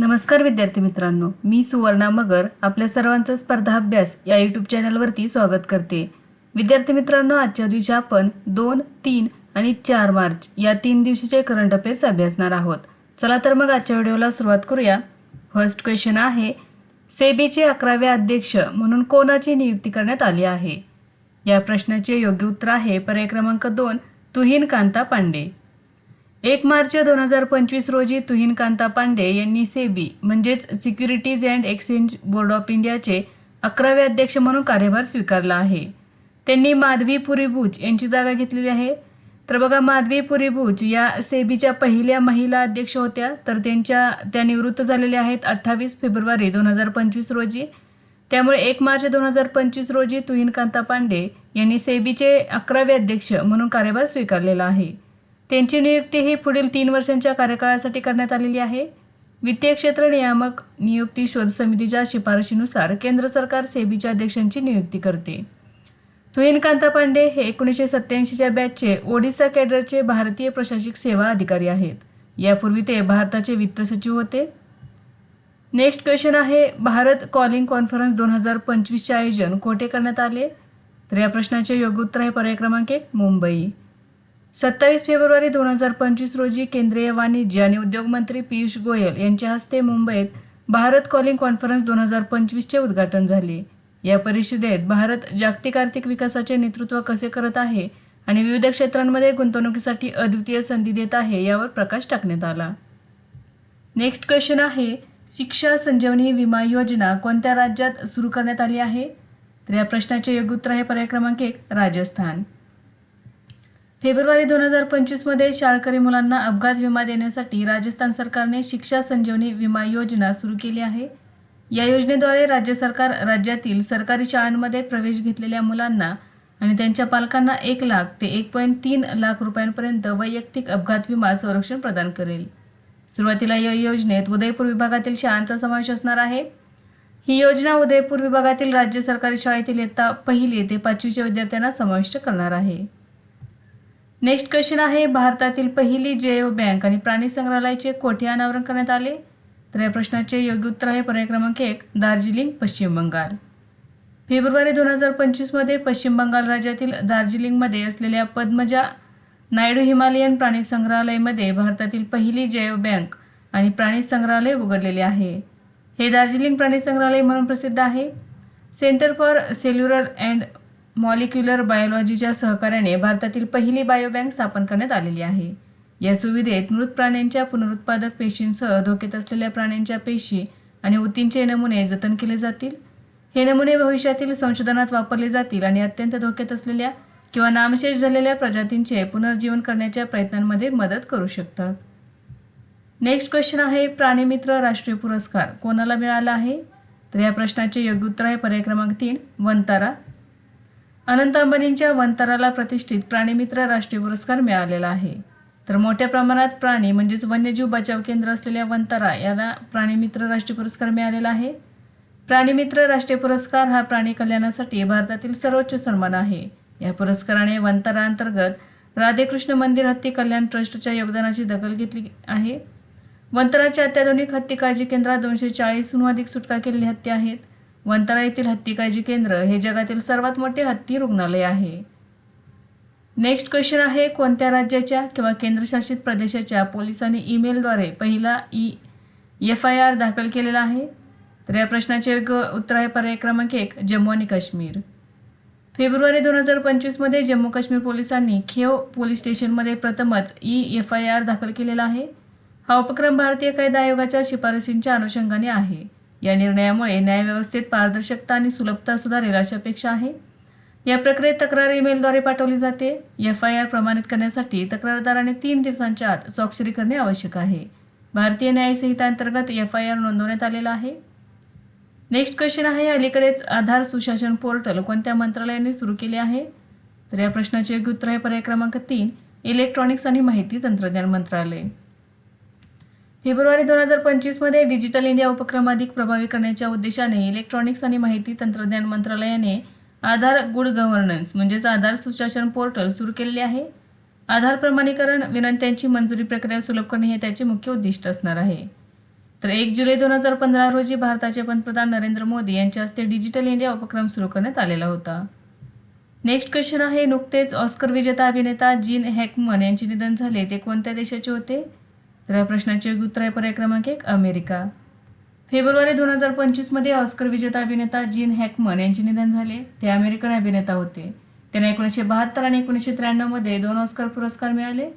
नमस्कार विद्यार्थी मित्रांनो मी सुवर्णा मगर आपल्या सर्वांचं स्पर्धा अभ्यास या यूट्यूब चॅनलवरती स्वागत करते. विद्यार्थी मित्रांनो आजच्या दिवशी आपण दोन तीन आणि चार मार्च या तीन दिवशीचे करंट अफेअर्स अभ्यासणार आहोत. चला तर मग आजच्या व्हिडिओला सुरुवात करूया. फर्स्ट क्वेश्चन आहे सेबीचे अकरावे अध्यक्ष म्हणून कोणाची नियुक्ती करण्यात आली आहे? या प्रश्नाचे योग्य उत्तर आहे पर्याय क्रमांक दोन तुहीन कांता पांडे. एक मार्च दोन हजार पंचवीस रोजी तुहीन कांता पांडे यांनी सेबी म्हणजेच securities and exchange board of इंडियाचे अकरावे अध्यक्ष म्हणून कार्यभार स्वीकारला आहे. त्यांनी माधवी पुरी यांची जागा घेतलेली आहे. तर बघा माधवी पुरी या सेबीच्या पहिल्या महिला अध्यक्ष होत्या. तर त्यांच्या त्या निवृत्त झालेल्या आहेत अठ्ठावीस फेब्रुवारी दोन हजार पंचवीस रोजी. त्यामुळे एक मार्च दोन हजार पंचवीस रोजी तुहीन कांता पांडे यांनी सेबीचे अकरावे अध्यक्ष म्हणून कार्यभार स्वीकारलेला आहे. त्यांची नियुक्ती ही पुढील तीन वर्षांच्या कार्यकाळासाठी करण्यात आलेली आहे. वित्तीय क्षेत्र नियामक नियुक्ती शोध समितीच्या शिफारशीनुसार केंद्र सरकार सेबीच्या अध्यक्षांची नियुक्ती करते. तुहीन कांता पांडे हे एकोणीसशे सत्याऐंशीच्या बॅचचे ओडिसा कॅडरचे भारतीय प्रशासकीय सेवा अधिकारी आहेत. यापूर्वी ते भारताचे वित्त सचिव होते. नेक्स्ट क्वेश्चन आहे भारत कॉलिंग कॉन्फरन्स दोन हजार पंचवीसचे आयोजन कोठे करण्यात आले? तर या प्रश्नाचे योग्य उत्तर आहे पर्याय क्रमांक एक मुंबई. सत्तावीस फेब्रुवारी दोन हजार पंचवीस रोजी केंद्रीय वाणिज्य आणि उद्योग मंत्री पियुष गोयल यांच्या हस्ते मुंबईत भारत कॉलिंग कॉन्फरन्स दोन हजार पंचवीसचे उद्घाटन झाले. या परिषदेत भारत जागतिक आर्थिक विकासाचे नेतृत्व कसे करत आहे आणि विविध क्षेत्रांमध्ये गुंतवणुकीसाठी अद्वितीय संधी देत आहे यावर प्रकाश टाकण्यात आला. नेक्स्ट क्वेश्चन आहे शिक्षा संजीवनी विमा योजना कोणत्या राज्यात सुरू करण्यात आली आहे? तर या प्रश्नाचे योग्य उत्तर आहे पर्याय क्रमांक एक राजस्थान. फेब्रुवारी दोन हजार पंचवीसमध्ये शाळकरी मुलांना अपघात विमा देण्यासाठी राजस्थान सरकारने शिक्षा संजीवनी विमा योजना सुरू केली आहे. या योजनेद्वारे राज्य सरकार राज्यातील सरकारी शाळांमध्ये प्रवेश घेतलेल्या मुलांना आणि त्यांच्या पालकांना एक लाख ते एक पॉईंट तीन लाख रुपयांपर्यंत वैयक्तिक अपघात विमा संरक्षण प्रदान करेल. सुरुवातीला या योजनेत उदयपूर विभागातील शाळांचा समावेश असणार आहे. ही योजना उदयपूर विभागातील राज्य सरकारी शाळेतील इयत्ता पहिली ते पाचवीच्या विद्यार्थ्यांना समाविष्ट करणार आहे. नेक्स्ट क्वेश्चन आहे भारतातील पहिली जैव बँक आणि प्राणी संग्रहालयाचे कोठे अनावरण करण्यात आले? तर या प्रश्नाचे योग्य उत्तर आहे पर्याय क्रमांक एक दार्जिलिंग पश्चिम बंगाल. फेब्रुवारी दोन हजार पंचवीसमध्ये पश्चिम बंगाल राज्यातील दार्जिलिंगमध्ये असलेल्या पद्मजा नायडू हिमालयन प्राणी संग्रहालयमध्ये भारतातील पहिली जैव बँक आणि प्राणी संग्रहालय उघडलेले आहे. हे दार्जिलिंग प्राणी संग्रहालय म्हणून प्रसिद्ध आहे. Centre for cellular and molecular बायोलॉजीच्या सहकार्याने भारतातील पहिली बायोबँक स्थापन करण्यात आलेली आहे. या सुविधेत मृत प्राण्यांच्या पुनरुत्पादक पेशींसह धोक्यात असलेल्या प्राण्यांच्या पेशी आणि ऊतींचे नमुने जतन केले जातील. हे नमुने भविष्यातील संशोधनात वापरले जातील आणि अत्यंत धोक्यात असलेल्या किंवा नामशेष झालेल्या प्रजातींचे पुनर्जीवन करण्याच्या प्रयत्नांमध्ये मदत करू शकतात. नेक्स्ट क्वेश्चन आहे प्राणीमित्र राष्ट्रीय पुरस्कार कोणाला मिळाला आहे? तर या प्रश्नाचे योग्य उत्तर आहे पर्याय क्रमांक तीन वंतारा. अनंत अंबानींच्या वनतराला प्रतिष्ठित प्राणीमित्र राष्ट्रीय पुरस्कार मिळालेला आहे. तर मोठ्या प्रमाणात प्राणी म्हणजेच वन्यजीव बचाव केंद्र असलेल्या वनतरा याला प्राणीमित्र राष्ट्रीय पुरस्कार मिळालेला आहे. प्राणीमित्र राष्ट्रीय पुरस्कार हा प्राणी कल्याणासाठी भारतातील सर्वोच्च सन्मान आहे. या पुरस्काराने वंतारा अंतर्गत राधेकृष्ण मंदिर हत्ती कल्याण ट्रस्टच्या योगदानाची दखल घेतली आहे. वंतराच्या अत्याधुनिक हत्ती काळजी केंद्रात दोनशे चाळीसहून अधिक सुटका केलेली हत्ती आहेत. वंतरा येथील हत्ती काळजी केंद्र हे जगातील सर्वात मोठे हत्ती रुग्णालय आहे. नेक्स्ट क्वेश्चन आहे कोणत्या राज्याच्या किंवा केंद्रशासित प्रदेशाच्या पोलिसांनी ईमेलद्वारे पहिला ई एफ आय आर दाखल केलेला आहे? तर या प्रश्नाचे योग्य उत्तर आहे पर्याय क्रमांक एक जम्मू आणि काश्मीर. फेब्रुवारी दोन हजार पंचवीसमध्ये जम्मू काश्मीर पोलिसांनी खेव पोलीस स्टेशनमध्ये प्रथमच ई एफ आय आर दाखल केलेला आहे. हा उपक्रम भारतीय कायदा आयोगाच्या शिफारसींच्या अनुषंगाने आहे. या निर्णयामुळे न्यायव्यवस्थेत पारदर्शकता आणि सुलभता सुधारेल अशी अपेक्षा आहे. या प्रक्रियेत तक्रार ईमेलद्वारे पाठवली जाते. एफ आय आर प्रमाणित करण्यासाठी तक्रारदाराने तीन दिवसांच्या आत स्वाक्षरी करणे आवश्यक आहे. भारतीय न्यायसंहिता अंतर्गत एफ आय आर नोंदवण्यात आलेला आहे. नेक्स्ट क्वेश्चन आहे अलीकडेच आधार सुशासन पोर्टल कोणत्या मंत्रालयाने सुरू केले आहे? तर या प्रश्नाचे योग्य उत्तर आहे पर्याय क्रमांक तीन इलेक्ट्रॉनिक्स आणि माहिती तंत्रज्ञान मंत्रालय. फेब्रुवारी दोन हजार पंचवीसमध्ये डिजिटल इंडिया उपक्रम अधिक प्रभावी करण्याच्या उद्देशाने इलेक्ट्रॉनिक्स आणि माहिती तंत्रज्ञान मंत्रालयाने आधार गुड गव्हर्नन्स म्हणजेच आधार सुशासन पोर्टल सुरू केलेले आहे. आधार प्रमाणीकरण विनंत्यांची मंजुरी प्रक्रिया सुलभ करणे हे त्याचे मुख्य उद्दिष्ट असणार आहे. तर एक जुलै दोन हजार पंधरा रोजी भारताचे पंतप्रधान नरेंद्र मोदी यांच्या हस्ते डिजिटल इंडिया उपक्रम सुरू करण्यात आलेला होता. नेक्स्ट क्वेश्चन आहे नुकतेच ऑस्कर विजेता अभिनेता जीन हॅकमन यांचे निधन झाले. ते कोणत्या देशाचे होते? तर या प्रश्नाचे उत्तर आहे पर्याय क्रमांक एक अमेरिका. फेब्रुवारी दोन हजार पंचवीसमध्ये ऑस्कर विजेता अभिनेता जीन हॅकमन यांचे निधन झाले. ते अमेरिकन अभिनेता होते. त्यांना एकोणीसशे बहात्तर आणि एकोणीसशे त्र्याण्णवमध्ये दोन ऑस्कर पुरस्कार मिळाले.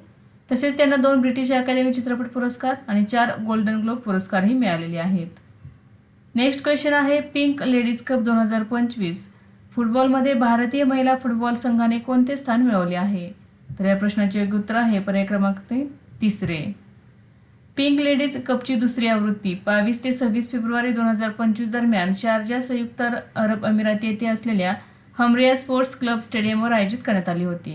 तसेच त्यांना दोन ब्रिटिश अकादमी चित्रपट पुरस्कार आणि चार गोल्डन ग्लोब पुरस्कारही मिळालेले आहेत. नेक्स्ट क्वेश्चन आहे पिंक लेडीज कप दोन हजार पंचवीस. फुटबॉलमध्ये भारतीय महिला फुटबॉल संघाने कोणते स्थान मिळवले आहे? तर या प्रश्नाचे योग्य उत्तर आहे पर्याय क्रमांक ते तिसरे. पिंक लेडीज कपची दुसरी आवृत्ती. बावीस ते सव्वीस फेब्रुवारी दोन हजार पंचवीस दरम्यान शारजा संयुक्त अरब अमिरात येथे असलेल्या हमरिया स्पोर्ट्स क्लब स्टेडियमवर आयोजित करण्यात आली होती.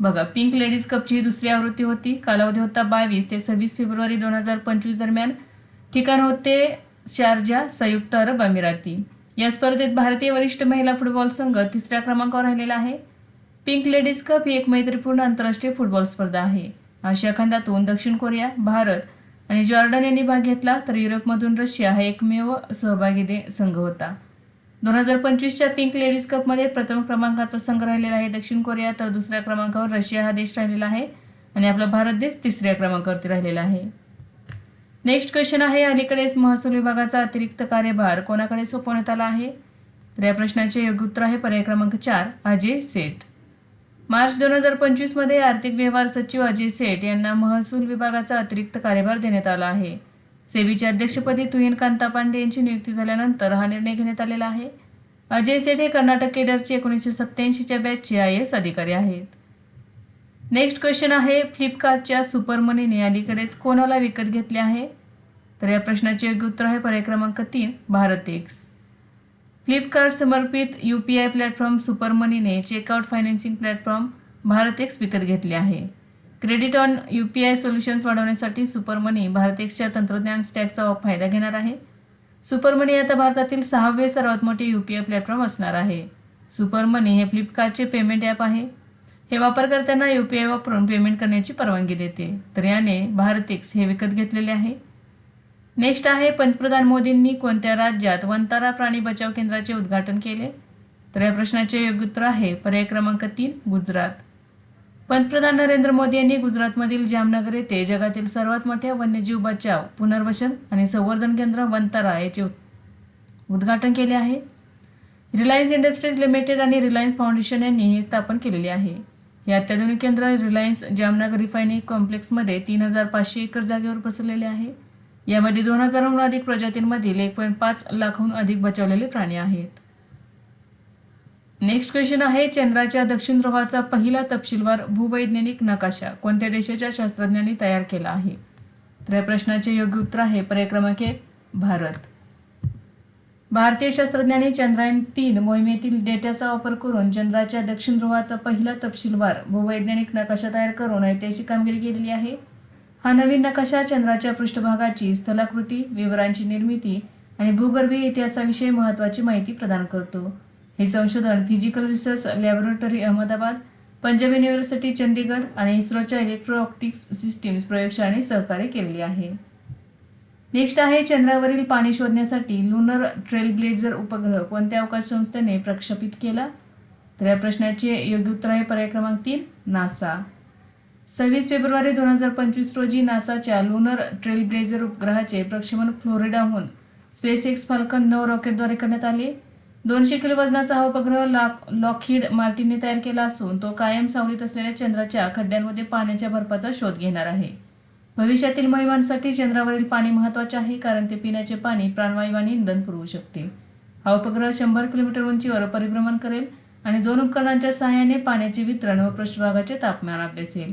बघा पिंक लेडीज कपची ही दुसरी आवृत्ती होती. कालावधी होता बावीस ते सव्वीस फेब्रुवारी दोन हजार पंचवीस दरम्यान. ठिकाण होते शारजा संयुक्त अरब अमिराती. या स्पर्धेत भारतीय वरिष्ठ महिला फुटबॉल संघ तिसऱ्या क्रमांकावर राहिलेला आहे. पिंक लेडीज कप ही एक मैत्रीपूर्ण आंतरराष्ट्रीय फुटबॉल स्पर्धा आहे. आशिया खंडातून दक्षिण कोरिया भारत आणि जॉर्डन यांनी भाग घेतला तर युरोपमधून रशिया हा एकमेव सहभागी दे संघ होता. दोन हजार पंचवीसच्या पिंक लेडीज कपमध्ये प्रथम क्रमांकाचा संघ राहिलेला आहे दक्षिण कोरिया तर दुसऱ्या क्रमांकावर रशिया हा देश राहिलेला आहे आणि आपला भारत देश तिसऱ्या क्रमांकावरती राहिलेला आहे. नेक्स्ट क्वेश्चन आहे अलीकडेच महसूल विभागाचा अतिरिक्त कार्यभार कोणाकडे सोपवण्यात आला आहे? तर या प्रश्नाचे योग्य उत्तर आहे पर्याय क्रमांक चार अजय सेठ. मार्च दोन हजार पंचवीसमध्ये आर्थिक व्यवहार सचिव अजय सेठ यांना महसूल विभागाचा अतिरिक्त कार्यभार देण्यात आला आहे. सेबीच्या अध्यक्षपदी तुहिन कांता पांडे यांची नियुक्ती झाल्यानंतर हा निर्णय घेण्यात आलेला आहे. अजय सेठ हे कर्नाटक केडरचे एकोणीसशे सत्त्याऐंशीच्या बॅचचे आय एस अधिकारी आहेत. नेक्स्ट क्वेश्चन आहे फ्लिपकार्टच्या सुपर मनीने अलीकडेच कोणाला विकत घेतले आहे? तर या प्रश्नाचे योग्य उत्तर आहे पर्याय क्रमांक तीन भारत एक्स फ्लिपकार्ट समर्पित U P I platform super मनीने checkout financing platform Bharat X विकत घेतले आहे. Credit on U P I solutions वाढवण्यासाठी सुपर मनी भारत एक्सच्या तंत्रज्ञान स्टॅकचा फायदा घेणार आहे. सुपर मनी आता भारतातील सहावे सर्वात मोठे यू पी आय प्लॅटफॉर्म असणार आहे. सुपर मनी हे फ्लिपकार्टचे पेमेंट ॲप आहे. हे वापरकर्त्यांना यू पी आय वापरून पेमेंट करण्याची परवानगी देते. तर याने भारत एक्स हे विकत घेतलेले आहे. नेक्स्ट आहे पंतप्रधान मोदींनी कोणत्या राज्यात वंतारा प्राणी बचाव केंद्राचे उद्घाटन केले? तर या प्रश्नाचे योग्य उत्तर आहे पर्याय क्रमांक तीन गुजरात. पंतप्रधान नरेंद्र मोदी यांनी गुजरातमधील जामनगर येथे जगातील सर्वात मोठ्या वन्यजीव बचाव पुनर्वसन आणि संवर्धन केंद्र वंतारा याचे उद्घाटन केले आहे. रिलायन्स इंडस्ट्रीज लिमिटेड आणि रिलायन्स फाउंडेशन यांनी हे स्थापन केलेले आहे. हे अत्याधुनिक केंद्र रिलायन्स जामनगर रिफायनरी कॉम्प्लेक्समध्ये तीन हजार पाचशे एकर जागेवर पसरलेले आहे. यामध्ये दोन हजारहून अधिक प्रजातींमधील एक पॉईंट पाच लाखहून अधिक बचावलेले प्राणी आहेत. नेक्स्ट क्वेश्चन आहे चंद्राच्या दक्षिण ध्रुवाचा पहिला तपशीलवार भूवैज्ञानिक नकाशा कोणत्या देशाच्या शास्त्रज्ञांनी तयार केला आहे? तर या प्रश्नाचे योग्य उत्तर आहे पर्याय क्रमांक एक भारत. भारतीय शास्त्रज्ञांनी चंद्रायन तीन मोहिमेतील डेटाचा वापर करून चंद्राच्या दक्षिण ध्रुवाचा पहिला तपशीलवार भूवैज्ञानिक नकाशा तयार करून ऐतिहासिक कामगिरी केलेली आहे. हा नवीन नकाशा चंद्राच्या पृष्ठभागाची स्थलाकृती विवरांची निर्मिती आणि भूगर्भीय इतिहासाविषयी महत्त्वाची माहिती प्रदान करतो. हे संशोधन physical research laboratory Ahmedabad Punjab university Chandigarh आणि इस्रोच्या इलेक्ट्रो ऑप्टिक्स सिस्टीम्स प्रयोगशाळेने सहकार्य केलेले आहे. नेक्स्ट आहे चंद्रावरील पाणी शोधण्यासाठी लुनर ट्रेलब्लेझर उपग्रह कोणत्या अवकाश संस्थेने प्रक्षेपित केला? तर या प्रश्नाचे योग्य उत्तर आहे पर्याय क्रमांक तीन नासा. सव्वीस फेब्रुवारी दोन हजार पंचवीस रोजी नासाच्या लुनर ट्रेलब्लेझर उपग्रहाचे प्रक्षेपण फ्लोरिडाहून स्पेस एक्स फाल्कन नऊ रॉकेटद्वारे करण्यात आले. दोनशे किलो वजनाचा हा उपग्रह लॉक लॉकहीड मार्टिनने तयार केला असून तो कायम सावलीत असलेल्या चंद्राच्या खड्ड्यांमध्ये पाण्याच्या बर्फाचा शोध घेणार आहे. भविष्यातील मोहिमांसाठी चंद्रावरील पाणी महत्त्वाचे आहे कारण ते पिण्याचे पाणी प्राणवायू आणि इंधन पुरवू शकते. हा उपग्रह शंभर किलोमीटर उंचीवर परिभ्रमण करेल आणि दोन उपकरणांच्या सहाय्याने पाण्याचे वितरण व पृष्ठभागाचे तापमान अभ्यासेल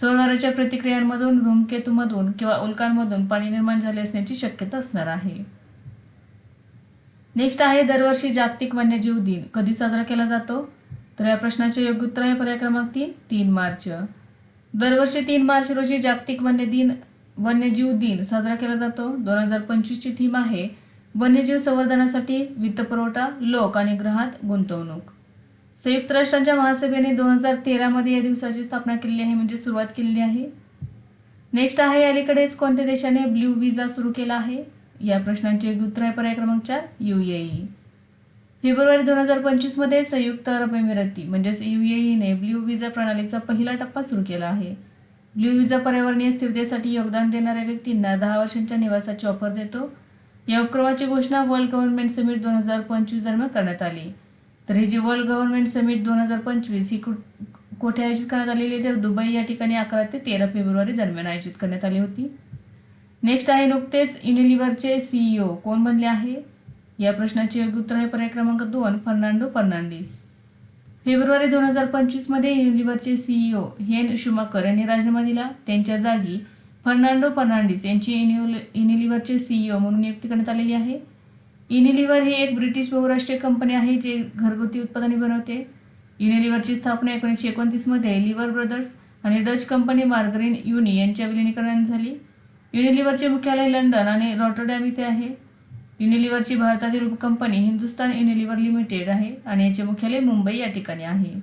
सोनाराच्या प्रतिक्रियांमधून धूमकेतूमधून किंवा उल्कांमधून पाणी निर्माण झाले असण्याची शक्यता असणार आहे. नेक्स्ट आहे दरवर्षी जागतिक वन्यजीव दिन. कधी साजरा केला जातो? तर या प्रश्नाचे योग्य उत्तर आहे पर्याय क्रमांक तीन तीन मार्च. दरवर्षी तीन मार्च रोजी जागतिक वन्य दिन वन्यजीव दिन साजरा केला जातो. दोन हजार पंचवीसची थीम आहे वन्यजीव संवर्धनासाठी वित्तपुरवठा लोक आणि ग्रहात गुंतवणूक. संयुक्त राष्ट्रांच्या महासभेने दोन हजार तेरामध्ये या दिवसाची स्थापना केलेली आहे म्हणजे सुरुवात केलेली आहे. नेक्स्ट आहे अलीकडेच कोणत्या देशाने ब्ल्यू विजा सुरू केला आहे? या प्रश्नांचे उत्तर आहे पर्याय क्रमांक चार युएई फेब्रुवारी दोन हजार पंचवीसमध्ये संयुक्त अरब अमिराती म्हणजेच युएईने ब्ल्यू विजा प्रणालीचा पहिला टप्पा सुरू केला आहे. ब्ल्यू विजा पर्यावरणीय स्थिरतेसाठी योगदान देणाऱ्या व्यक्तींना दहा वर्षांच्या निवासाची ऑफर देतो. या उपक्रमाची घोषणा वर्ल्ड गव्हर्नमेंट समिट दोन हजार पंचवीस दरम्यान करण्यात आली. तर हे जे वर्ल्ड गव्हर्नमेंट समिट दोन हजार पंचवीस ही कोठे आयोजित करण्यात आलेली तर दुबई या ठिकाणी अकरा ते तेरा फेब्रुवारी दरम्यान आयोजित करण्यात आली होती. नेक्स्ट आहे नुकतेच युनिलिव्हरचे सीईओ कोण बनले आहे? या प्रश्नाचे योग्य उत्तर आहे पर्याय क्रमांक दोन फर्नांडो फर्नांडिस. फेब्रुवारी दोन हजार पंचवीसमध्ये युनिलिव्हरचे सीईओ हेन शुमाकर यांनी राजीनामा दिला. त्यांच्या जागी फर्नांडो फर्नांडिस यांची युनिलिव्हरचे सीईओ म्हणून नियुक्ती करण्यात आलेली आहे. युनिलिव्हर ही एक ब्रिटिश बहुराष्ट्रीय कंपनी आहे जे घरगुती उत्पादने बनवते. युनिलिव्हरची स्थापना एकोणीसशे एकोणतीसमध्ये लिव्हर ब्रदर्स आणि डच कंपनी मार्गरीन युनी यांच्या विलिनीकरणाने झाली. युनिलिव्हरचे मुख्यालय लंडन आणि रॉटरडॅम इथे आहे. युनिलिव्हरची भारतातील उपकंपनी हिंदुस्तान युनिलिव्हर लिमिटेड आहे आणि याचे मुख्यालय मुंबई या ठिकाणी आहे.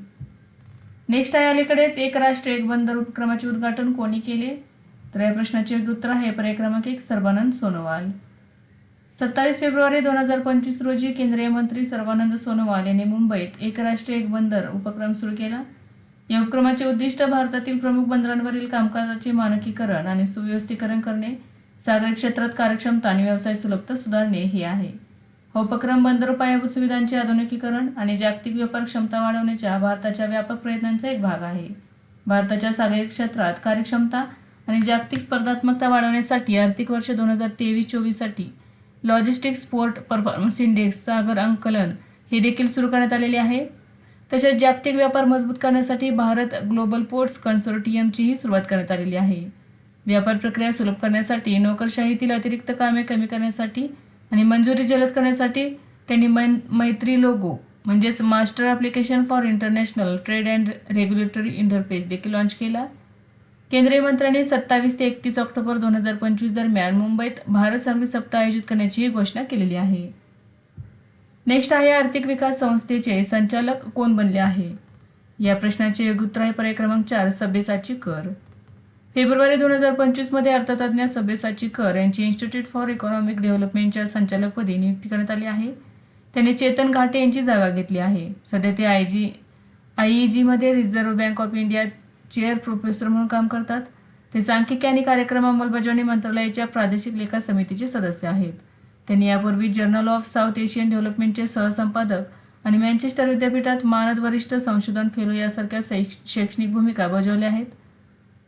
नेक्स्ट आहे अलीकडेच एक राष्ट्र एक बंदर उपक्रमाचे उद्घाटन कोणी केले? तर या प्रश्नाचे योग्य उत्तर आहे. पर्याय क्रमांक एक सर्वानंद सोनोवाल. सत्तावीस फेब्रुवारी दोन हजार पंचवीस रोजी केंद्रीय मंत्री सर्वानंद सोनोवाल यांनी मुंबईत एक राष्ट्र एक बंदर उपक्रम सुरू केला. या उपक्रमाचे उद्दिष्ट भारतातील प्रमुख बंदरांवरील कामकाजाचे मानकीकरण आणि सुव्यवस्थीकरण करणे सागरी क्षेत्रात कार्यक्षमता आणि व्यवसाय सुलभता सुधारणे हे आहे. हा उपक्रम बंदर पायाभूत सुविधांचे आधुनिकीकरण आणि जागतिक व्यापार क्षमता वाढवण्याच्या भारताच्या व्यापक प्रयत्नांचा एक भाग आहे. भारताच्या सागरी क्षेत्रात कार्यक्षमता आणि जागतिक स्पर्धात्मकता वाढवण्यासाठी आर्थिक वर्ष दोन हजार तेवीस चोवीससाठी logistics port performance index Sagar Ankalan हे देखील सुरू करण्यात आलेले आहे. तसेच जागतिक व्यापार मजबूत करण्यासाठी भारत ग्लोबल पोर्ट्स कन्सोर्टियमचीही सुरुवात करण्यात आलेली आहे. व्यापार प्रक्रिया सुलभ करण्यासाठी नोकरशाहीतील अतिरिक्त कामे कमी करण्यासाठी आणि मंजुरी जलद करण्यासाठी त्यांनी मन मैत्री लोगो म्हणजेच master application for international trade and regulatory interface देखील लॉन्च केला. केंद्रीय मंत्र्यांनी सत्तावीस ते एकतीस ऑक्टोबर दोन हजार पंचवीस दरम्यान मुंबईत भारत संघ सप्ताह आयोजित करण्याची घोषणा केलेली आहे. नेक्स्ट आहे आर्थिक विकास संस्थेचे संचालक कोण बनले आहे? या प्रश्नाचे उत्तर आहे पर्याय क्रमांक चार सभ्यसाची कर. फेब्रुवारी दोन हजार पंचवीसमध्ये अर्थतज्ञ सभ्यसाची कर यांची इन्स्टिट्यूट फॉर इकॉनॉमिक डेव्हलपमेंटच्या संचालकपदी नियुक्ती करण्यात आली आहे. त्यांनी चेतन घाटे यांची जागा घेतली आहे. सध्या ते आय जी आय ई जीमध्ये reserve bank of India chair professor म्हणून काम करतात. ते सांख्यिकी आणि कार्यक्रम अंमलबजावणी मंत्रालयाच्या प्रादेशिक लेखा समितीचे सदस्य आहेत. त्यांनी यापूर्वी जर्नल ऑफ साऊथ एशियन डेव्हलपमेंटचे सहसंपादक आणि मँचेस्टर विद्यापीठात मानद वरिष्ठ संशोधन फेलो यासारख्या शैक्षणिक भूमिका बजावल्या आहेत.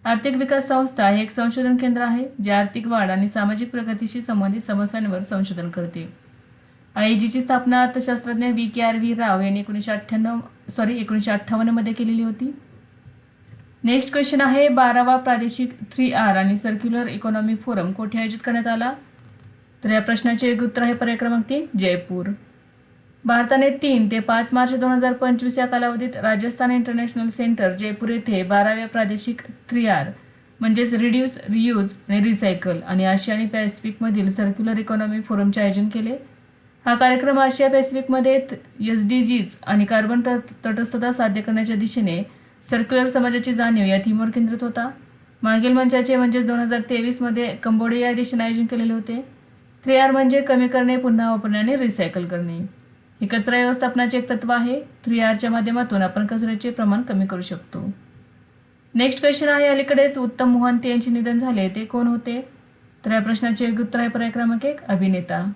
आर्थिक विकास संस्था हे एक संशोधन केंद्र आहे जे आर्थिक वाढ आणि सामाजिक प्रगतीशी संबंधित समस्यांवर संशोधन करते. आय जीची स्थापना अर्थशास्त्रज्ञ V K R V Rao यांनी एकोणीसशे अठ्ठ्याण्णव सॉरी एकोणीसशे अठ्ठावन्नमध्ये केलेली होती. नेक्स्ट क्वेश्चन आहे बारावा प्रादेशिक थ्री आर आणि सर्क्युलर इकॉनॉमी फोरम कोठे आयोजित करण्यात आला? तर या प्रश्नाचे एक उत्तर आहे पर्याय क्रमांक तीन जयपूर. भारताने तीन ते पाच मार्च दोन हजार पंचवीस या कालावधीत राजस्थान इंटरनॅशनल सेंटर जयपूर येथे बाराव्या प्रादेशिक थ्री आर म्हणजेच रिड्यूस रियूज आणि रिसायकल आणि आशिया आणि पॅसिफिकमधील सर्क्युलर इकॉनॉमी फोरमचे आयोजन केले. हा कार्यक्रम आशिया पॅसिफिकमध्ये एस डी जीज आणि कार्बन तटस्थता साध्य करण्याच्या दिशेने सर्क्युलर समाजाची जाणीव या थीमवर केंद्रित होता. मागील मंचाचे म्हणजेच दोन हजार तेवीसमध्ये कंबोडिया या आयोजन केलेले होते. थ्री आर म्हणजे कमी करणे पुन्हा वापरणे आणि रिसायकल करणे. हे कचरा व्यवस्थापनाचे एक तत्व आहे. थ्री आरच्या माध्यमातून आपण कचऱ्याचे प्रमाण कमी करू शकतो. नेक्स्ट क्वेश्चन आहे. अलीकडेच उत्तम मोहंती यांचे निधन झाले. ते कोण होते? तर या प्रश्नाचे उत्तर आहे पर्याय क्रमांक एक अभिनेता.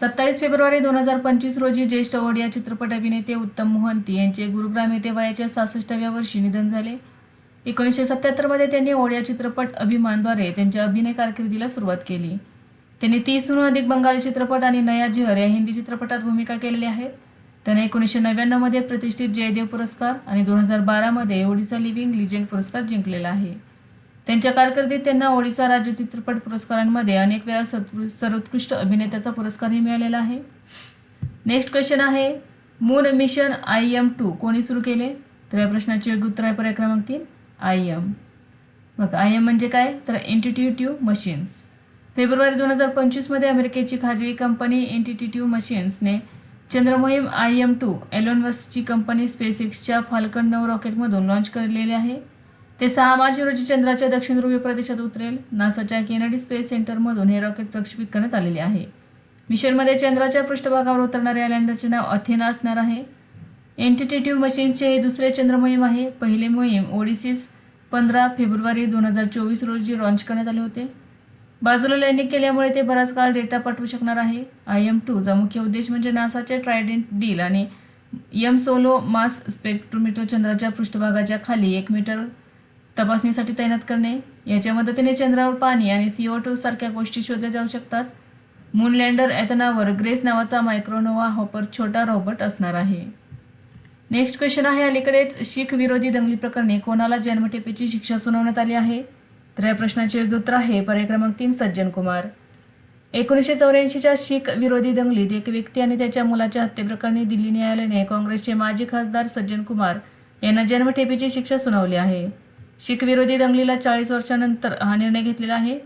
सत्तावीस फेब्रुवारी दोन हजार पंचवीस रोजी ज्येष्ठ ओडिया चित्रपट अभिनेते उत्तम मोहंती यांचे गुरुग्राम येथे वयाच्या सहासष्टाव्या वर्षी निधन झाले. एकोणीसशे सत्याहत्तरमध्ये त्यांनी ओडिया चित्रपट अभिमानद्वारे त्यांच्या अभिनय कारकिर्दीला सुरुवात केली. त्यांनी तीसहून अधिक बंगाली चित्रपट आणि नया जिहर या हिंदी चित्रपटात भूमिका केलेल्या आहेत त्याने एकोणीसशे नव्याण्णवमध्ये प्रतिष्ठित जयदेव पुरस्कार आणि दोन हजार बारामध्ये ओडिसा लिव्हिंग लिजेंड पुरस्कार जिंकलेला आहे. त्यांच्या कारकिर्दीत त्यांना ओडिसा राज्य चित्रपट पुरस्कारांमध्ये अनेक वेळा सर्वोत्कृष्ट अभिनेत्याचा पुरस्कारही मिळालेला आहे. नेक्स्ट क्वेश्चन आहे moon mission I M two कोणी सुरू केले? तर या प्रश्नाचे योग्य उत्तर आहे पर्याय क्रमांक तीन आय एम मग आय एम म्हणजे काय? तर इंटिट्यूटिव्ह मशीन्स फेब्रुवारी दोन हजार पंचवीसमध्ये अमेरिकेची खाजगी कंपनी इंटिट्यूटिव्ह मशीन्सने चंद्रमोहीम आय एम टू एलोनवसची कंपनी स्पेस एक्सच्या फाल्कन नऊ रॉकेटमधून लॉन्च केलेले आहे. ते सहा मार्च रोजी चंद्राच्या दक्षिण ध्रुवीय प्रदेशात उतरेल. नासाच्या केनडी स्पेस सेंटरमधून हे रॉकेट प्रक्षेपित करण्यात आलेले आहे. मिशनमध्ये चंद्राच्या पृष्ठभागावर उतरणाऱ्या लँडरचे नाव अथेना असणार आहे. एंटिटेटिव्ह मशीनचे हे दुसरे चंद्र मोहीम आहे. पहिले मोहीम ओडिसीस पंधरा फेब्रुवारी दोन हजार चोवीस रोजी लॉन्च करण्यात आले होते. बाजूला लँडिंग केल्यामुळे ते बराच काळ डेटा पाठवू शकणार आहे. आय एम टूचा मुख्य उद्देश म्हणजे नासाचे ट्रायडेंट डील आणि यम सोलो मास स्पेक्ट्रोमीटर चंद्राच्या पृष्ठभागाच्या खाली एक मीटर तपासणीसाठी तैनात करणे याच्या मदतीने चंद्रावर पाणी आणि सीओ टू सारख्या गोष्टी शोधल्या जाऊ शकतात. मून लँडर ॲथनावर ग्रेस नावाचा मायक्रोनोवा हॉपर छोटा रॉबर्ट असणार आहे. नेक्स्ट क्वेश्चन आहे अलीकडेच शीख विरोधी दंगली प्रकरणी कोणाला जन्मठेपेची शिक्षा सुनावण्यात आली आहे? तर या प्रश्नाचे योग्य उत्तर आहे पर्याय क्रमांक तीन सज्जन कुमार. एकोणीसशे चौऱ्याऐंशीच्या शीख विरोधी दंगलीत एक व्यक्ती आणि त्याच्या मुलाच्या हत्येप्रकरणी दिल्ली न्यायालयाने काँग्रेसचे माजी खासदार सज्जन कुमार यांना जन्मठेपेची शिक्षा सुनावली आहे. शीख विरोधी दंगलीला चाळीस वर्षानंतर हा निर्णय घेतलेला आहे.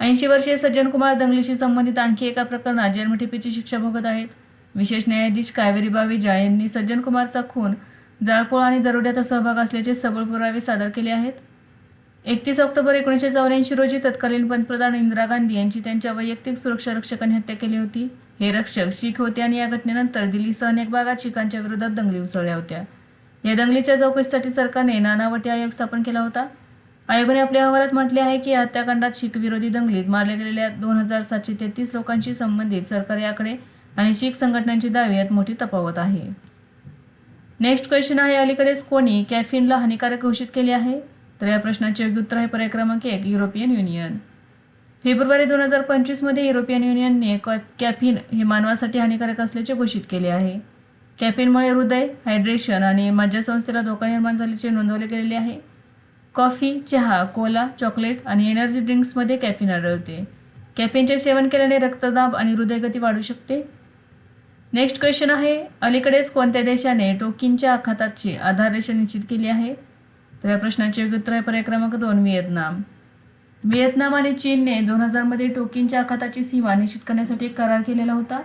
ऐंशी वर्षीय सज्जन कुमार दंगलीशी संबंधित आणखी एका प्रकरणात जन्मठेपीची शिक्षा भोगत आहेत. विशेष न्यायाधीश कावेरी बावेजा यांनी सज्जन कुमारचा खून जाळपोळ आणि दरोड्यात सहभाग असल्याचे सबळ पुरावे सादर केले आहेत. एकतीस ऑक्टोबर एकोणीसशे चौऱ्याऐंशी रोजी तत्कालीन पंतप्रधान इंदिरा गांधी यांची त्यांच्या वैयक्तिक सुरक्षा रक्षकांनी हत्या केली होती. हे रक्षक शीख होते आणि या घटनेनंतर दिल्लीसह अनेक भागात शिखांच्या विरोधात दंगली उसळल्या होत्या. या दंगलीच्या चौकशीसाठी सरकारने नानावटी आयोग स्थापन केला होता. आयोगाने आपल्या अहवालात म्हटले आहे की हत्याकांडात शीख विरोधी दंगलीत मारले गेलेल्या दोन हजार सातशे तेहतीस लोकांशी संबंधित सरकारी आकडे आणि शीख संघटनांची दावे यात मोठी तफावत आहे. नेक्स्ट क्वेश्चन आहे अलीकडेच कोणी कॅफिनला हानिकारक घोषित केले आहे? तर या प्रश्नाचे योग्य उत्तर आहे पर्याय क्रमांक एक युरोपियन युनियन. फेब्रुवारी दोन हजार पंचवीसमध्ये युरोपियन युनियनने कॅफिन हे मानवासाठी हानिकारक असल्याचे घोषित केले आहे. कॅफिनमुळे हृदय हायड्रेशन आणि मज्जासंस्थेला धोका निर्माण झाल्याचे नोंदवले गेलेले आहे. कॉफी चहा कोला चॉकलेट आणि एनर्जी ड्रिंक्समध्ये कॅफिन आढळते. कॅफिनचे सेवन केल्याने रक्तदाब आणि हृदयगती वाढू शकते. नेक्स्ट क्वेश्चन आहे अलीकडेच कोणत्या देशाने टोकिनच्या आखाताची आधाररेषा निश्चित केली आहे? तर या प्रश्नाचे योग्य उत्तर आहे पर्याय क्रमांक दोन व्हिएतनाम. व्हिएतनाम आणि चीनने दोन हजारमध्ये टोकिनच्या आखाताची सीमा निश्चित करण्यासाठी एक करार केलेला होता.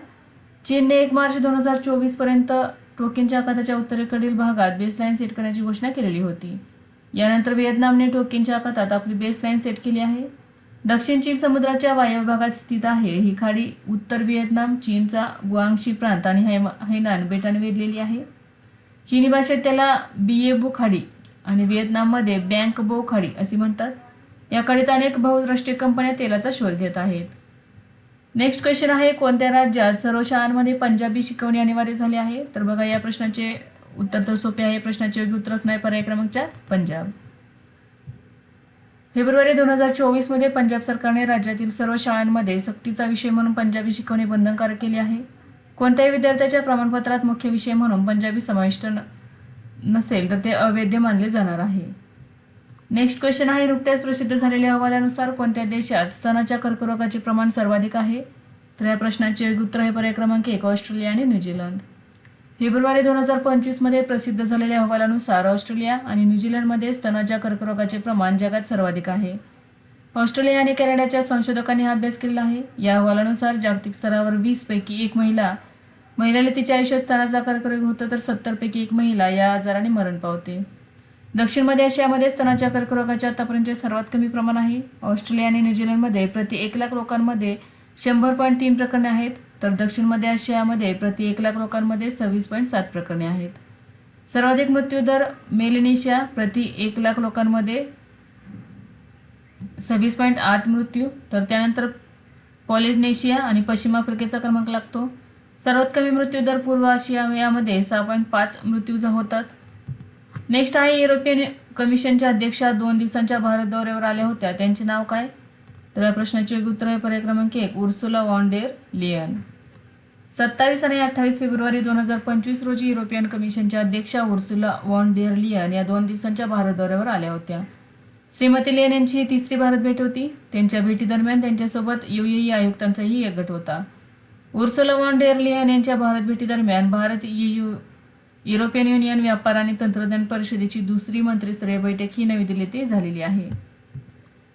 चीनने एक मार्च दोन हजार चोवीसपर्यंत टोकिनच्या आखाताच्या उत्तरेकडील भागात बेसलाईन सेट करण्याची घोषणा केलेली होती. यानंतर व्हिएतनामने टोकिनच्या आखातात आपली बेसलाईन सेट केली आहे. दक्षिण चीन समुद्राच्या वायव्य भागात स्थित आहे. ही खाडी उत्तर व्हिएतनाम चीनचा गुआंगशी प्रांत आणि हैनान बेटाने वेधलेली आहे. चीनी भाषेत त्याला बिएबू खाडी आणि व्हिएतनाममध्ये बँक बो खाडी असे म्हणतात. या खाडीत अनेक बहुराष्ट्रीय कंपन्या तेलाचा शोध घेत आहेत. नेक्स्ट क्वेश्चन आहे कोणत्या राज्यात सर्व शाळांमध्ये पंजाबी शिकवणे अनिवार्य झाले आहे? तर बघा या प्रश्नाचे उत्तर तर सोपे आहे. प्रश्नाचे योग्य उत्तर असणार पर्याय क्रमांक चार पंजाब. फेब्रुवारी दोन हजार चोवीसमध्ये पंजाब सरकारने राज्यातील सर्व शाळांमध्ये सक्तीचा विषय म्हणून पंजाबी शिकवणे बंधनकारक केले आहे. कोणत्याही विद्यार्थ्याच्या प्रमाणपत्रात मुख्य विषय म्हणून पंजाबी समाविष्ट नसेल तर ते अवैध मानले जाणार आहे. नेक्स्ट क्वेश्चन आहे नुकत्याच प्रसिद्ध झालेल्या अहवालानुसार कोणत्या देशात स्तनाच्या कर्करोगाचे प्रमाण सर्वाधिक आहे? तर या प्रश्नाचे उत्तर आहे पर्याय क्रमांक एक ऑस्ट्रेलिया आणि न्यूझीलंड फेब्रुवारी दोन हजार पंचवीसमध्ये प्रसिद्ध झालेल्या अहवालानुसार ऑस्ट्रेलिया आणि न्यूझीलंडमध्ये स्तनाच्या कर्करोगाचे प्रमाण जगात सर्वाधिक आहे. ऑस्ट्रेलिया आणि कॅनडाच्या संशोधकांनी हा अभ्यास केलेला आहे. या अहवालानुसार जागतिक स्तरावर वीसपैकी एक महिला महिलेला तिच्या आयुष्यात स्तनाचा कर्करोग होतो तर सत्तरपैकी एक महिला या आजाराने मरण पावते. दक्षिण मध्य आशियामध्ये स्तनाच्या कर्करोगाचे आतापर्यंतचे सर्वात कमी प्रमाण आहे. ऑस्ट्रेलिया आणि न्यूझीलंडमध्ये प्रति एक लाख लोकांमध्ये शंभर पॉईंट तीन प्रकरणे आहेत. तर दक्षिण मध्य आशियामध्ये प्रति एक लाख लोकांमध्ये सव्वीस पॉईंट सात प्रकरणे आहेत. सर्वाधिक मृत्यूदर मेलिनेशिया प्रति एक लाख लोकांमध्ये सव्वीस पॉईंट आठ मृत्यू. तर त्यानंतर पॉलिनेशिया आणि पश्चिम आफ्रिकेचा क्रमांक लागतो. सर्वात कमी मृत्यूदर पूर्व आशिया यामध्ये सहा पॉईंट पाच मृत्यू होतात. नेक्स्ट आहे युरोपियन कमिशनच्या अध्यक्षा दोन दिवसांच्या भारत दौऱ्यावर आल्या होत्या. त्यांचे नाव काय? तर या प्रश्नाचे उत्तर आहे पर्याय क्रमांक एक उर्सुला वॉन्डेर लियन. सत्तावीस आणि अठ्ठावीस फेब्रुवारी दोन हजार पंचवीस रोजी युरोपियन कमिशनच्या अध्यक्षा उर्सुला वॉन डेअर लियन या दोन दिवसांच्या भारत दौऱ्यावर आल्या होत्या. श्रीमती लियन यांची ही तिसरी भारत भेट होती. त्यांच्या भेटीदरम्यान त्यांच्यासोबत युएई आयुक्तांचाही एक गट होता. उर्सुला वॉन डेअर लियन यांच्या भारत भेटीदरम्यान भारत यू युरोपियन युनियन व्यापार आणि तंत्रज्ञान परिषदेची दुसरी मंत्रिस्तरीय बैठक ही नवी दिल्ली ते झालेली आहे.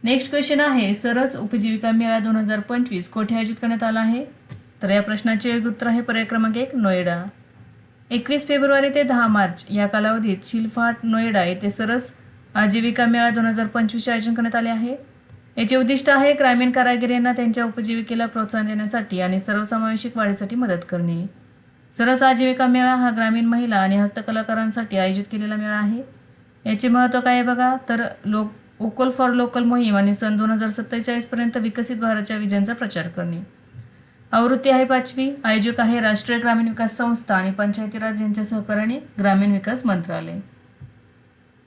नेक्स्ट क्वेश्चन आहे सरस उपजीविका मेळा दोन हजार पंचवीस कोठे आयोजित करण्यात आला आहे? तर या प्रश्नाचे उत्तर आहे पर्याय क्रमांक एक नोएडा. एकवीस फेब्रुवारी ते दहा मार्च या कालावधीत शिलफाट नोएडा येथे सरस आजीविका मेळा दोन हजार पंचवीसचे आयोजन करण्यात आले आहे. याचे उद्दिष्ट आहे ग्रामीण कारागिरांना त्यांच्या उपजीविकेला प्रोत्साहन देण्यासाठी आणि सर्वसमावेशक वाढीसाठी मदत करणे. सरस आजीविका मेळा हा ग्रामीण महिला आणि हस्तकलाकारांसाठी आयोजित केलेला मेळा आहे. याचे महत्त्व काय आहे बघा? तर लोक वोकल फॉर लोकल मोहीम आणि सन दोन हजार सत्तेचाळीसपर्यंत विकसित भारताच्या विजयांचा प्रचार करणे. आवृत्ती आहे पाचवी आयोजक आहे राष्ट्रीय ग्रामीण विकास संस्था आणि पंचायती राज यांच्या सहकार्याने ग्रामीण विकास मंत्रालय.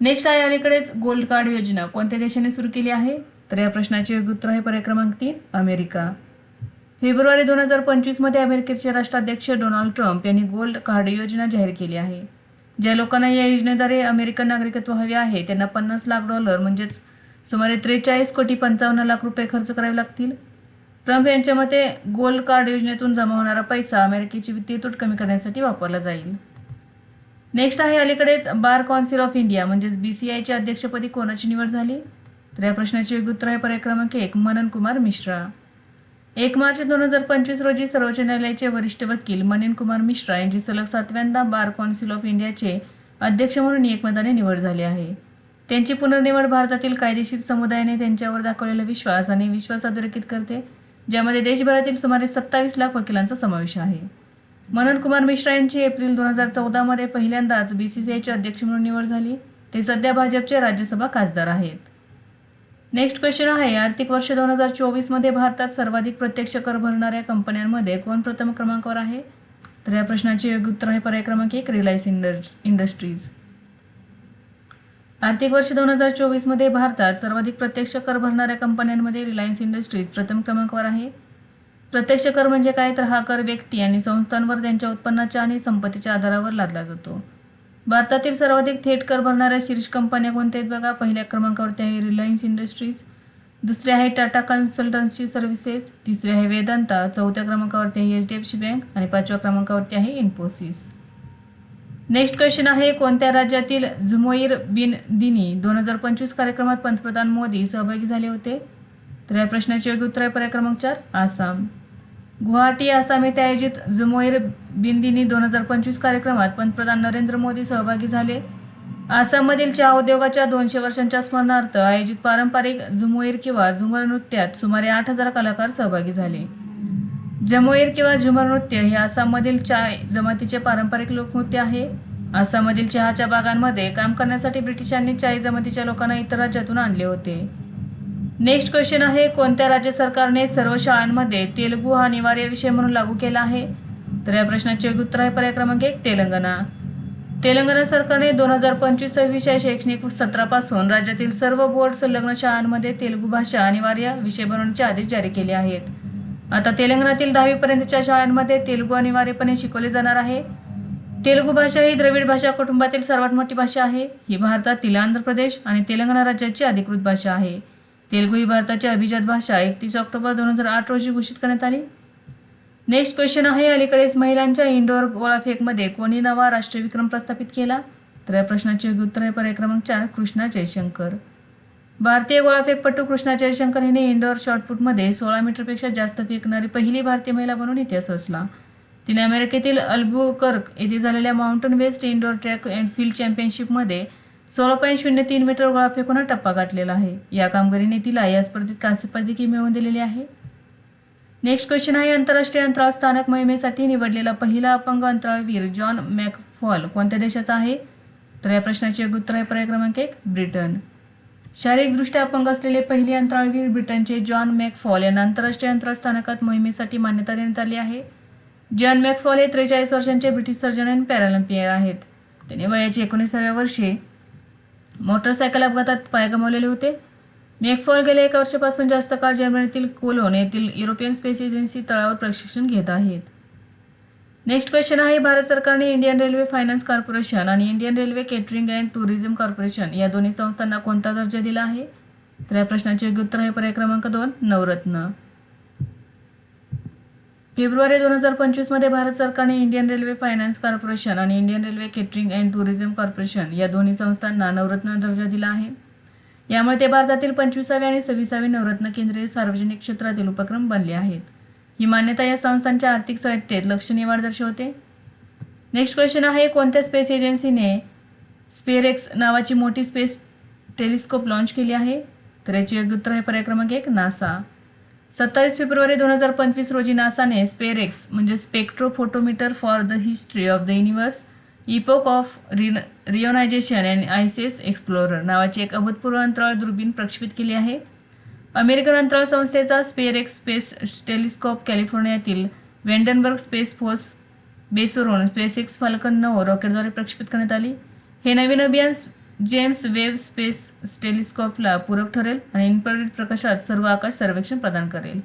नेक्स्ट आहे अलीकडेच गोल्ड कार्ड योजना. कोणत्या देशाने सुरू केली आहे? तर या प्रश्नाचे योग्य उत्तर आहे पर्याय क्रमांक तीन अमेरिका. फेब्रुवारी दोन हजार पंचवीसमध्ये अमेरिकेचे राष्ट्राध्यक्ष डोनाल्ड ट्रम्प यांनी गोल्ड कार्ड योजना जाहीर केली आहे. ज्या लोकांना या योजनेद्वारे अमेरिकन नागरिकत्व हवे आहे त्यांना पन्नास लाख डॉलर म्हणजेच सुमारे त्रेचाळीस कोटी पंचावन्न लाख रुपये खर्च करावे लागतील. ट्रम्प यांच्या मते गोल्ड कार्ड योजनेतून जमा होणारा पैसा अमेरिकेची वित्तीय तूट कमी करण्यासाठी वापरला जाईल. नेक्स्ट आहे अलीकडेच बार कौन्सिल ऑफ इंडिया म्हणजेच बी सी आयच्या अध्यक्षपदी कोणाची निवड झाली? तर या प्रश्नाचे योग्य उत्तर आहे पर्याय क्रमांक एक मनन कुमार मिश्रा. एक मार्च दोन हजार पंचवीस रोजी सर्वोच्च न्यायालयाचे वरिष्ठ वकील मनीन कुमार मिश्रा यांची सलग सातव्यांदा बार कौन्सिल ऑफ इंडियाचे अध्यक्ष म्हणून एकमताने निवड झाली आहे. त्यांची पुनर्निवड भारतातील कायदेशीर समुदायाने त्यांच्यावर दाखवलेला विश्वास आणि विश्वास अधोरेखित करते ज्यामध्ये देशभरातील सुमारे सत्तावीस लाख वकिलांचा समावेश आहे. मनन कुमार मिश्रा यांची एप्रिल दोन हजार चौदामध्ये पहिल्यांदाच बी सी सी आयचे अध्यक्ष म्हणून निवड झाली. ते सध्या भाजपचे राज्यसभा खासदार आहेत. नेक्स्ट क्वेश्चन आहे आर्थिक वर्ष दोन हजार चोवीसमध्ये भारतात सर्वाधिक प्रत्यक्ष कर भरणाऱ्या कंपन्यांमध्ये कोण प्रथम क्रमांकावर आहे? तर या प्रश्नाचे योग्य उत्तर आहे पर्याय क्रमांक एक रिलायन्स इंडस्ट्रीज आर्थिक वर्ष दोन हजार चोवीसमध्ये भारतात सर्वाधिक प्रत्यक्ष कर भरणाऱ्या कंपन्यांमध्ये रिलायन्स इंडस्ट्रीज प्रथम क्रमांकावर आहे. प्रत्यक्ष कर म्हणजे काय? तर हा कर व्यक्ती आणि संस्थांवर त्यांच्या उत्पन्नाच्या आणि संपत्तीच्या आधारावर लादला जातो. भारतातील सर्वाधिक थेट कर भरणाऱ्या शीर्ष कंपन्या कोणत्या आहेत बघा? पहिल्या क्रमांकावरती आहे रिलायन्स इंडस्ट्रीज दुसरी आहे टाटा कन्सल्टन्सी सर्व्हिसेस तिसरी आहे वेदांता. चौथ्या क्रमांकावरती आहे H D F C bank आणि पाचव्या क्रमांकावरती आहे इन्फोसिस नेक्स्ट क्वेश्चन आहे कोणत्या राज्यातील झुमोईर बिन दिनी दोन हजार पंचवीस कार्यक्रमात पंतप्रधान मोदी सहभागी झाले होते? तर या प्रश्नाचे योग्य उत्तर आहे पर्याय क्रमांक चार आसाम. गुवाहाटी आसाम येथे आयोजित जुमोईर बिंदिनी दोन हजार पंचवीस कार्यक्रमात पंतप्रधान नरेंद्र मोदी सहभागी झाले. आसाममधील चहा उद्योगाच्या दोनशे वर्षांच्या स्मरणार्थ आयोजित पारंपरिक झुमोईर किंवा झुमर नृत्यात सुमारे आठ हजार कलाकार सहभागी झाले. जमोईर किंवा झुमर नृत्य हे आसाममधील चाय जमातीचे पारंपरिक लोकनृत्य आहे. आसाममधील चहाच्या बागांमध्ये काम करण्यासाठी ब्रिटिशांनी चाय जमातीच्या लोकांना इतर राज्यातून आणले होते. नेक्स्ट क्वेश्चन आहे कोणत्या राज्य सरकारने सर्व शाळांमध्ये तेलुगू हा अनिवार्य विषय म्हणून लागू केला आहे? तर या प्रश्नाचे योग्य उत्तर आहे पर्याय क्रमांक एक तेलंगणा. तेलंगणा सरकारने दोन हजार पंचवीस सव्वीसच्या शैक्षणिक सत्रापासून राज्यातील सर्व बोर्ड संलग्न शाळांमध्ये तेलुगू भाषा अनिवार्य विषय बनवण्याचे आदेश जारी केले आहेत. आता तेलंगणातील दहावीपर्यंतच्या शाळांमध्ये तेलुगू अनिवार्यपणे शिकवले जाणार आहे. तेलुगू भाषा ही द्रविड भाषा कुटुंबातील सर्वात मोठी भाषा आहे. ही भारतातील आंध्र प्रदेश आणि तेलंगणा राज्याची अधिकृत भाषा आहे. तेलुगू ही भारताची अभिजात भाषा. एकतीस ऑक्टोबर दोन हजार आठ रोजी घोषित करण्यात आली. नेक्स्ट क्वेश्चन आहे. अलीकडेच महिलांच्या इंडोर गोळाफेकमध्ये कोणी नवा राष्ट्रीय विक्रम प्रस्थापित केला? तर या प्रश्नाचे योग्य उत्तर आहे पर्याय क्रमांक चार कृष्णा जयशंकर. भारतीय गोळाफेकपटू कृष्णा जयशंकर हिने इंडोर शॉटपुटमध्ये सोळा मीटरपेक्षा जास्त फेकणारी पहिली भारतीय महिला बनून इतिहास रचला. तिने अमेरिकेतील अल्बुकर्क येथे झालेल्या mountain west indoor track and field चॅम्पियनशिपमध्ये सोळा पॉईंट शून्य तीन मीटर गोळा फेकून हा टप्पा गाठलेला आहे. या कामगिरीने तिला या स्पर्धेत कांस्य पदकी मिळवून दिलेली आहे. नेक्स्ट क्वेश्चन आहे आंतरराष्ट्रीय अंतराळ स्थानक मोहिमेसाठी निवडलेला पहिला अपंग अंतराळवीर जॉन मॅकफॉल कोणत्या देशाचा आहे? तर या प्रश्नाचे उत्तर आहे पर्याय क्रमांक एक ब्रिटन. शारीरिकदृष्ट्या अपंग असलेले पहिले अंतराळवीर ब्रिटनचे जॉन मॅकफॉल यांना आंतरराष्ट्रीय अंतराळ स्थानकात मोहिमेसाठी मान्यता देण्यात आली आहे. जॉन मॅकफॉल हे त्रेचाळीस वर्षांचे ब्रिटिश सर्जन आणि पॅरालिम्पियर आहेत. त्यांनी वयाचे एकोणीसाव्या वर्षी मोटरसायकल अपघातात पाय गमावलेले होते. मेकफॉल गेल्या एक वर्षापासून जास्त काळ जर्मनीतील कोलोन येथील युरोपियन स्पेस एजन्सी तळावर प्रशिक्षण घेत आहेत. नेक्स्ट क्वेश्चन आहे भारत सरकारने इंडियन रेल्वे फायनान्स कॉर्पोरेशन आणि Indian railway catering and tourism corporation या दोन्ही संस्थांना कोणता दर्जा दिला आहे? तर या प्रश्नाचे योग्य उत्तर आहे पर्याय क्रमांक दोन नवरत्न. फेब्रुवारी दोन हजार पंचवीसमध्ये भारत सरकारने इंडियन रेल्वे फायनान्स कॉर्पोरेशन आणि Indian railway catering and tourism corporation या दोन्ही संस्थांना नवरत्न दर्जा दिला आहे. यामुळे ते भारतातील पंचवीसावे आणि सव्वीसावे नवरत्न केंद्रीय सार्वजनिक क्षेत्रातील उपक्रम बनले आहेत. ही मान्यता या संस्थांच्या आर्थिक स्वायत्तेत लक्षणीय वाढ दर्शवते. नेक्स्ट क्वेश्चन आहे कोणत्या स्पेस एजन्सीने स्पेरेक्स नावाची मोठी स्पेस टेलिस्कोप लॉन्च केली आहे? तर याची योग्य उत्तर आहे पर्याय क्रमांक एक नासा सत्तावीस फेब्रुवारी दोन हजार पंचवीस रोजी नासाने स्पेरेक्स म्हणजे spectrophotometer for the history of the universe epoch of re reionization and ices explorer नावाची एक अभूतपूर्व अंतराळ दुर्बीण प्रक्षेपित केली आहे. अमेरिकन अंतराळ संस्थेचा स्पेरेक्स स्पेस टेलिस्कोप कॅलिफोर्नियातील वेंडनबर्ग स्पेस फोर्स बेसवरून स्पेसएक्स फाल्कन नऊ रॉकेटद्वारे प्रक्षेपित करण्यात आली. हे नवीन अभियान जेम्स वेब स्पेस टेलिस्कोपला पूरक ठरेल आणि इन्फ्रारेड प्रकाशात सर्व आकाश सर्वेक्षण प्रदान करेल.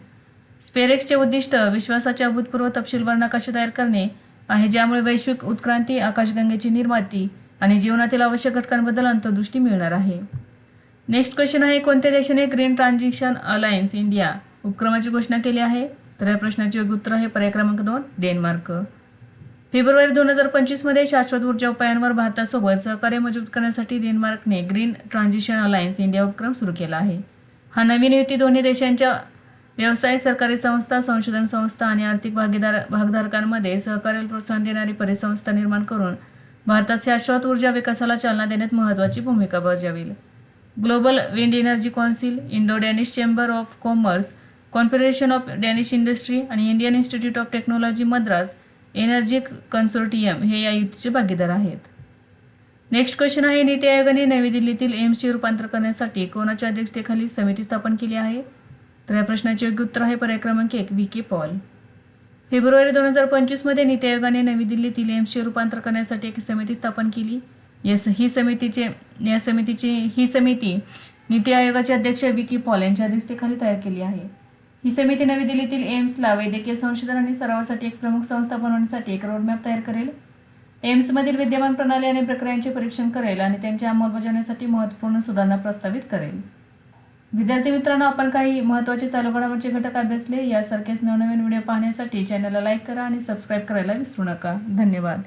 स्पेरेक्सचे उद्दिष्ट विश्वासाचे अभूतपूर्व तपशीलवार नकाशे तयार करणे आहे ज्यामुळे वैश्विक उत्क्रांती आकाशगंगेची निर्माती आणि जीवनातील आवश्यक घटकांबद्दल अंतर्दृष्टी मिळणार आहे. नेक्स्ट क्वेश्चन आहे कोणत्या देशाने ग्रीन ट्रान्झिशन अलायन्स इंडिया उपक्रमाची घोषणा केली आहे? तर या प्रश्नाचे योग्य उत्तर आहे पर्याय क्रमांक दोन डेन्मार्क. फेब्रुवारी दोन हजार पंचवीसमध्ये शाश्वत ऊर्जा उपायांवर भारतासोबत सहकार्य मजबूत करण्यासाठी डेन्मार्कने ग्रीन ट्रान्झिशन अलायन्स इंडिया उपक्रम सुरू केला आहे. हा नवीन युती दोन्ही देशांच्या व्यवसाय सरकारी संस्था संशोधन संस्था आणि आर्थिक भागीदार भागधारकांमध्ये सहकार्याला प्रोत्साहन देणारी परिसंस्था निर्माण करून भारतात शाश्वत ऊर्जा विकासाला चालना देण्यात महत्त्वाची भूमिका बजावेल. Global wind energy council Indo Danish chamber of commerce confederation of Danish industry आणि Indian institute of technology Madras energy consortium हे या युतीचे भागीदार आहेत. नेक्स्ट क्वेश्चन आहे नीती आयोगाने नवी दिल्लीतील एम्सचे रूपांतर करण्यासाठी कोणाच्या अध्यक्षतेखाली समिती स्थापन केली आहे? तर या प्रश्नाचे योग्य उत्तर आहे पर्याय क्रमांक एक व्ही के पॉल. फेब्रुवारी दोन हजार पंचवीसमध्ये नीती आयोगाने नवी दिल्लीतील एम्सचे रूपांतर करण्यासाठी एक समिती स्थापन केली. यस ही समितीचे या समितीची ही समिती नीती आयोगाचे अध्यक्ष विकी पॉल यांच्या अध्यक्षतेखाली तयार केली आहे. ही समिती नवी दिल्लीतील एम्सला वैद्यकीय संशोधन आणि सरावासाठी एक प्रमुख संस्था बनवण्यासाठी एक रोडमॅप तयार करेल. एम्समधील विद्यमान प्रणाली आणि प्रक्रियांचे परीक्षण करेल आणि त्यांच्या अंमलबजावणीसाठी महत्त्वपूर्ण सुधारणा प्रस्तावित करेल. विद्यार्थी मित्रांनो आपण काही महत्त्वाचे चालू घडामोडचे घटक अभ्यासले यासारखेच नवनवीन व्हिडिओ पाहण्यासाठी चॅनलला लाईक करा आणि सबस्क्राईब करायला विसरू नका. धन्यवाद.